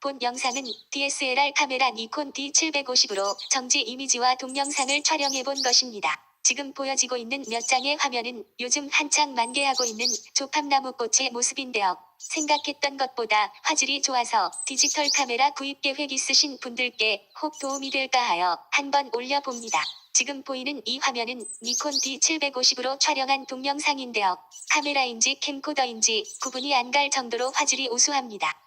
본 영상은 DSLR 카메라 니콘 D750으로 정지 이미지와 동영상을 촬영해 본 것입니다. 지금 보여지고 있는 몇 장의 화면은 요즘 한창 만개하고 있는 조팝나무 꽃의 모습인데요. 생각했던 것보다 화질이 좋아서 디지털 카메라 구입 계획 있으신 분들께 혹 도움이 될까 하여 한번 올려봅니다. 지금 보이는 이 화면은 니콘 D750으로 촬영한 동영상인데요. 카메라인지 캠코더인지 구분이 안 갈 정도로 화질이 우수합니다.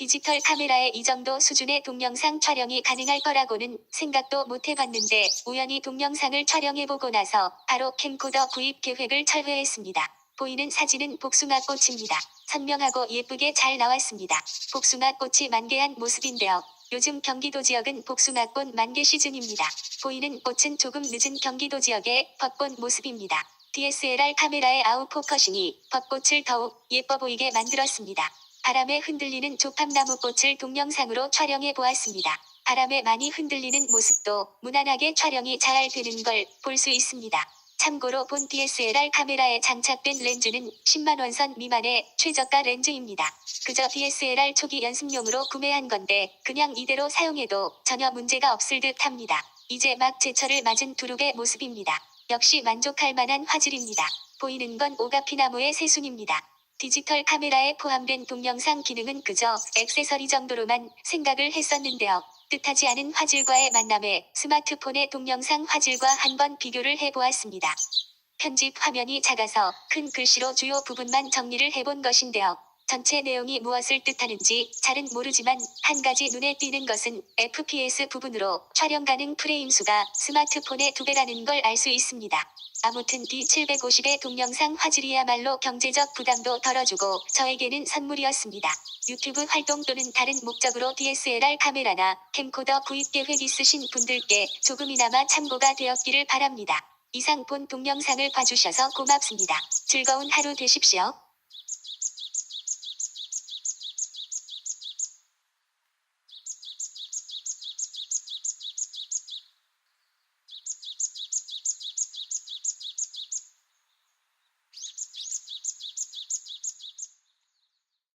디지털 카메라에 이 정도 수준의 동영상 촬영이 가능할 거라고는 생각도 못 해봤는데 우연히 동영상을 촬영해보고 나서 바로 캠코더 구입 계획을 철회했습니다. 보이는 사진은 복숭아 꽃입니다. 선명하고 예쁘게 잘 나왔습니다. 복숭아 꽃이 만개한 모습인데요. 요즘 경기도 지역은 복숭아꽃 만개 시즌입니다. 보이는 꽃은 조금 늦은 경기도 지역의 벚꽃 모습입니다. DSLR 카메라의 아웃포커싱이 벚꽃을 더욱 예뻐 보이게 만들었습니다. 바람에 흔들리는 조팝나무 꽃을 동영상으로 촬영해 보았습니다. 바람에 많이 흔들리는 모습도 무난하게 촬영이 잘 되는 걸 볼 수 있습니다. 참고로 본 DSLR 카메라에 장착된 렌즈는 10만원 선 미만의 최저가 렌즈입니다. 그저 DSLR 초기 연습용으로 구매한 건데 그냥 이대로 사용해도 전혀 문제가 없을 듯 합니다. 이제 막 제철을 맞은 두룩의 모습입니다. 역시 만족할 만한 화질입니다. 보이는 건 오가피나무의 새순입니다. 디지털 카메라에 포함된 동영상 기능은 그저 액세서리 정도로만 생각을 했었는데요. 뜻하지 않은 화질과의 만남에 스마트폰의 동영상 화질과 한번 비교를 해보았습니다. 편집 화면이 작아서 큰 글씨로 주요 부분만 정리를 해본 것인데요. 전체 내용이 무엇을 뜻하는지 잘은 모르지만 한 가지 눈에 띄는 것은 FPS 부분으로 촬영 가능 프레임 수가 스마트폰의 두 배라는 걸 알 수 있습니다. 아무튼 D750의 동영상 화질이야말로 경제적 부담도 덜어주고 저에게는 선물이었습니다. 유튜브 활동 또는 다른 목적으로 DSLR 카메라나 캠코더 구입 계획 있으신 분들께 조금이나마 참고가 되었기를 바랍니다. 이상 본 동영상을 봐주셔서 고맙습니다. 즐거운 하루 되십시오.